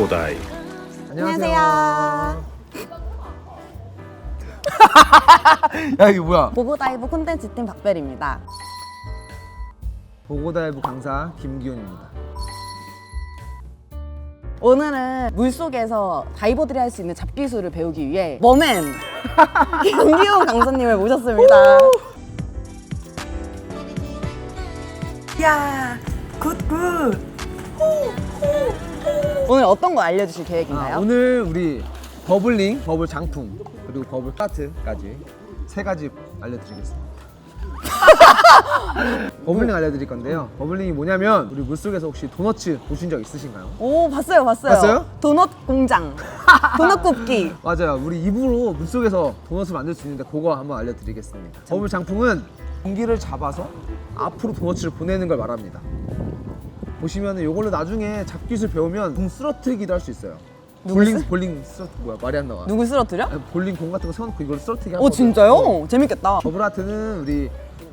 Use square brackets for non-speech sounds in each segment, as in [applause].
보고다이 안녕하세요. 야 이게 뭐야? 보고다이브 콘텐츠 팀 박별입니다. 보고다이브 강사 김기훈입니다. 오늘은 물속에서 다이버들이 할 수 있는 잡기술을 배우기 위해 머맨 김기훈 [laughs] 강사님을 모셨습니다. 야, 굿굿. 오늘 어떤 거 알려주실 계획인가요? 아, 오늘 우리 버블링, 버블 장풍 그리고 버블 카트까지 세 가지 알려드리겠습니다. [laughs] 버블링 알려드릴 건데요. 버블링이 뭐냐면 우리 물속에서 혹시 도너츠 보신 적 있으신가요? 오 봤어요 봤어요. 봤어요? 도넛 공장, [laughs] 도넛 굽기. 맞아요. 우리 입으로 물속에서 도넛을 만들 수 있는데 그거 한번 알려드리겠습니다. 버블 장풍은 공기를 잡아서 앞으로 도넛을 보내는 걸 말합니다. 보시면은 이걸로 나중에 잡기술 배우면 공 쓰러뜨리기도 할 수 있어요. 누구 볼링 쓰- 볼링 쓰러 뭐야 말이 안 나와. 누구 쓰러뜨려? 아니, 볼링 공 같은 거 세워놓고 이걸 쓰러뜨리게 오 하거든요. 진짜요? 재밌겠다. 버블 하트는 우리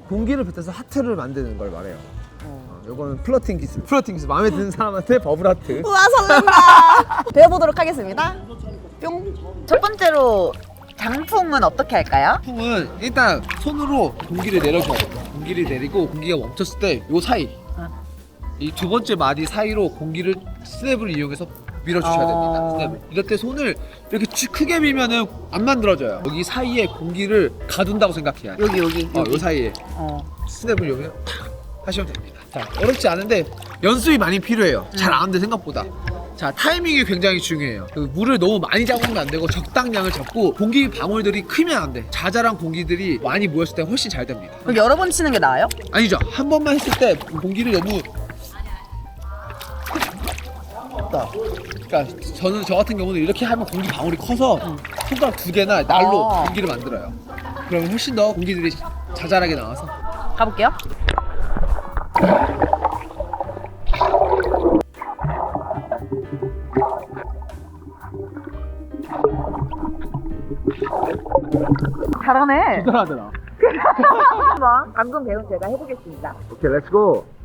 공기를 뱉어서 하트를 만드는 걸 말해요. 어, 이거는 플러팅 기술. 플러팅 기술 마음에 드는 사람한테 [laughs] 버블 하트. 우와 설렌다. [laughs] 배워보도록 하겠습니다. 뿅. 첫 번째로 장풍은 어떻게 할까요? 풍은 일단 손으로 공기를 내려줘야 돼요. 공기를 내리고 공기가 멈췄을 때 요 사이 이 두 번째 마디 사이로 공기를 스냅을 이용해서 밀어주셔야 어. 됩니다. 스냅을. 이럴 때 손을 이렇게 쭉 크게 밀면은 안 만들어져요. 여기 사이에 공기를 가둔다고 생각해야 돼요. 여기 여기 어, 요 사이에 어. 스냅을 이용해서 탁 하시면 됩니다. 자, 어렵지 않은데 연습이 많이 필요해요. 잘 안 돼 생각보다. 자, 타이밍이 굉장히 중요해요. 그 물을 너무 많이 잡으면 안 되고 적당량을 잡고 공기 방울들이 크면 안 돼. 자잘한 공기들이 많이 모였을 때 훨씬 잘 됩니다. 그럼 여러 번 치는 게 나아요? 아니죠. 한 번만 했을 때 공기를 너무 딱. 그러니까 저는 저 같은 경우는 이렇게 하면 공기 방울이 커서 손가락 두 개나 날로 어. 공기를 만들어요. 그러면 훨씬 더 공기들이 자잘하게 나와서 가볼게요. 잘하네. 잘하더라. [laughs] 한번 방금 배운 제가 해보겠습니다. 오케이, 렛츠고.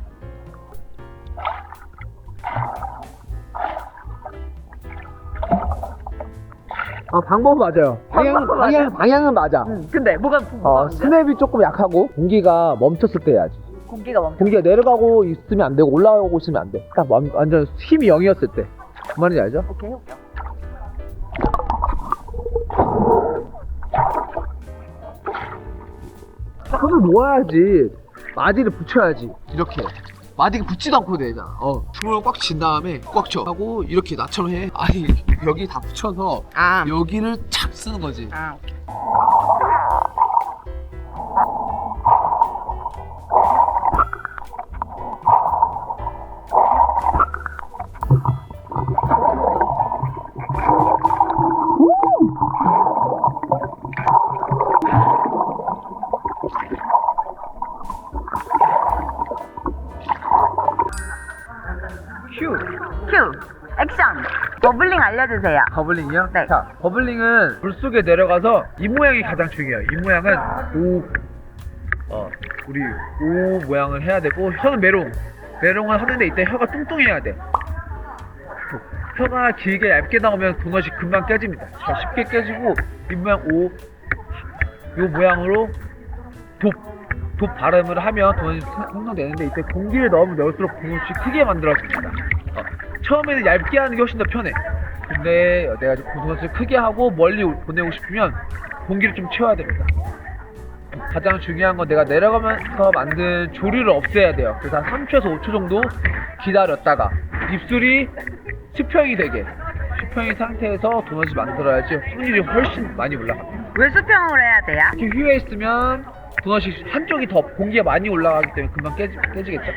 아 방법 맞아요. 방향 방법 방향 맞아요? 방향은 맞아. 응. 근데 뭐가 뭐가 어 문제야? 스냅이 조금 약하고 공기가 멈췄을 때 해야지. 공기가 멈춰. 공기가 내려가고 있으면 안 되고 올라오고 있으면 안 돼. 딱 완- 완전 힘이 0이었을 때. 그 말인지 알죠? 오케이 해볼게요. 손을 모아야지. 마디를 붙여야지. 이렇게. 마디가 붙지도 않고 되잖아. 어. 주먹을 꽉쥔 다음에 꽉 쳐. 하고 이렇게 나처럼 해. 아니 여기 다 붙여서 아. 여기를 착 쓰는 거지. 아, 오케이. 알려주세요. 버블링이요? 네. 자, 버블링은 물 속에 내려가서 이 모양이 가장 중요해요. 이 모양은 오, 어, 우리 오 모양을 해야 되고 혀는 메롱. 메롱을 하는데 이때 혀가 뚱뚱해야 돼. 혀가 길게 얇게 나오면 도넛이 금방 깨집니다. 자, 쉽게 깨지고 이 모양 오, 요 모양으로 돕, 돕 발음을 하면 도넛이 형성되는데 이때 공기를 넣으면 넣을수록 도넛이 크게 만들어집니다. 어, 처음에는 얇게 하는 게 훨씬 더 편해. 근데 내가 도넛을 크게 하고 멀리 보내고 싶으면 공기를 좀 채워야 됩니다. 가장 중요한 건 내가 내려가면서 만든 조류를 없애야 돼요. 그래서 한 3초에서 5초 정도 기다렸다가 입술이 수평이 되게 수평인 상태에서 도넛을 만들어야지 확률이 훨씬 많이 올라갑니다. 왜 수평을 해야 돼요? 이렇게 휘어 있으면 도넛이 한쪽이 더 공기가 많이 올라가기 때문에 금방 깨지, 깨지겠죠?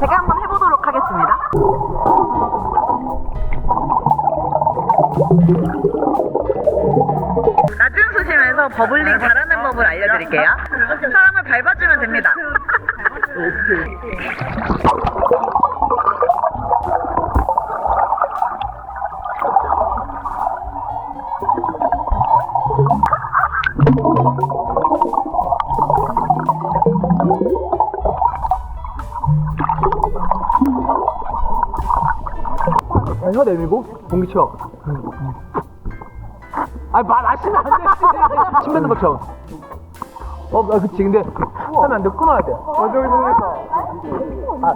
제가 한번 해보도록 하겠습니다. 나 바다에서 버블링 잘하는 법을 알려드릴게요. 사람을 밟아주면 됩니다. 야, 혀 내밀고 공기 치워. 아, 말 마시면 안 되지. 침 뱉는 것처럼. 어, 아, 그치. 근데 하면 안 돼. 끊어야 돼. 어, 저기 보니까. 아,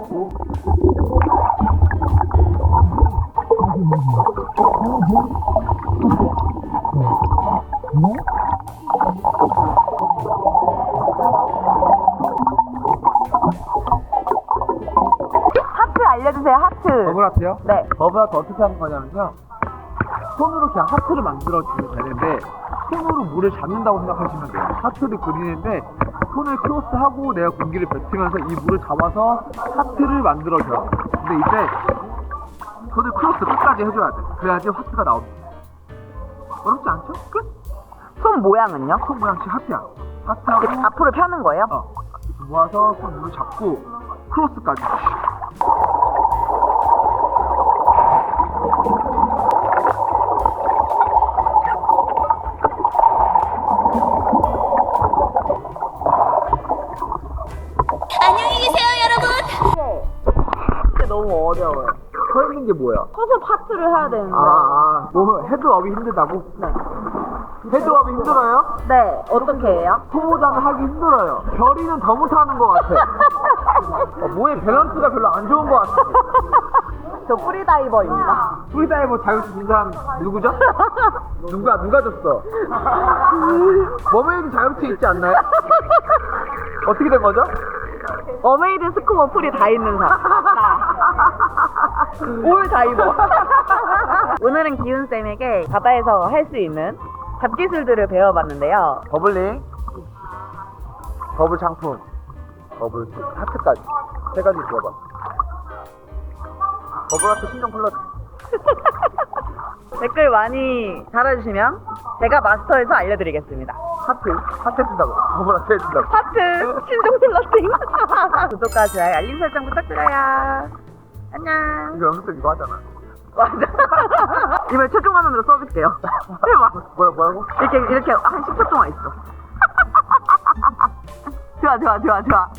하트 알려주세요, 하트. 버블아트요? 네. 버블아트 어떻게 하는 거냐면요. 손으로 그냥 하트를 만들어주면 되는데, 손으로 물을 잡는다고 생각하시면 돼요. 하트를 그리는데, 손을 크로스하고 내가 공기를 뱉으면서 이 물을 잡아서 하트를 만들어줘요. 근데 이때, 손을 크로스 끝까지 해줘야 돼. 그래야지 하트가 나옵니다. 어렵지 않죠? 끝! 손 모양은요? 손 모양씩 하트야. 하트하고, 앞으로 펴는 거예요? 어, 모아서 손 물을 잡고, 크로스까지. 어려워요. 서 있는 게 뭐야? 서서 파트를 해야 되는데. 아, 아, 뭐 헤드업이 힘들다고? 네. 헤드업이 힘들어요? 네, 어떻게 해요? 소모장을 하기 힘들어요. 별이는 더 못하는 것 같아. [laughs] 어, 뭐의 밸런스가 별로 안 좋은 것 같아. 저 프리다이버입니다. 프리다이버 자격증 준 사람 누구죠? 누가 누가 줬어? 머메이드 자격증 있지 않나요? 어떻게 된 거죠? 어메이드 스쿠버 프리 다 있는 사람. [laughs] 올 다이버. [laughs] 오늘은 기훈쌤에게 바다에서 할 수 있는 잡기술들을 배워봤는데요. 버블링, 버블 장품, 버블 하트까지 세 가지 들어봐. 버블 하트 신종 플러스. [laughs] 댓글 많이 달아주시면 제가 마스터해서 알려드리겠습니다. 하트, 하트 해준다고. 버블 하트 해준다고. 하트 신종 플러팅. [laughs] 구독과 좋아요, 알림 설정 부탁드려요. 안녕. 이거 연습생 이거 하잖아. 맞아. [laughs] 이번에 최종 화면으로 써줄게요. [laughs] 해봐. 뭐야, 뭐라고? 이렇게 이렇게 한 10초 동안 있어. [laughs] 좋아 좋아 좋아 좋아.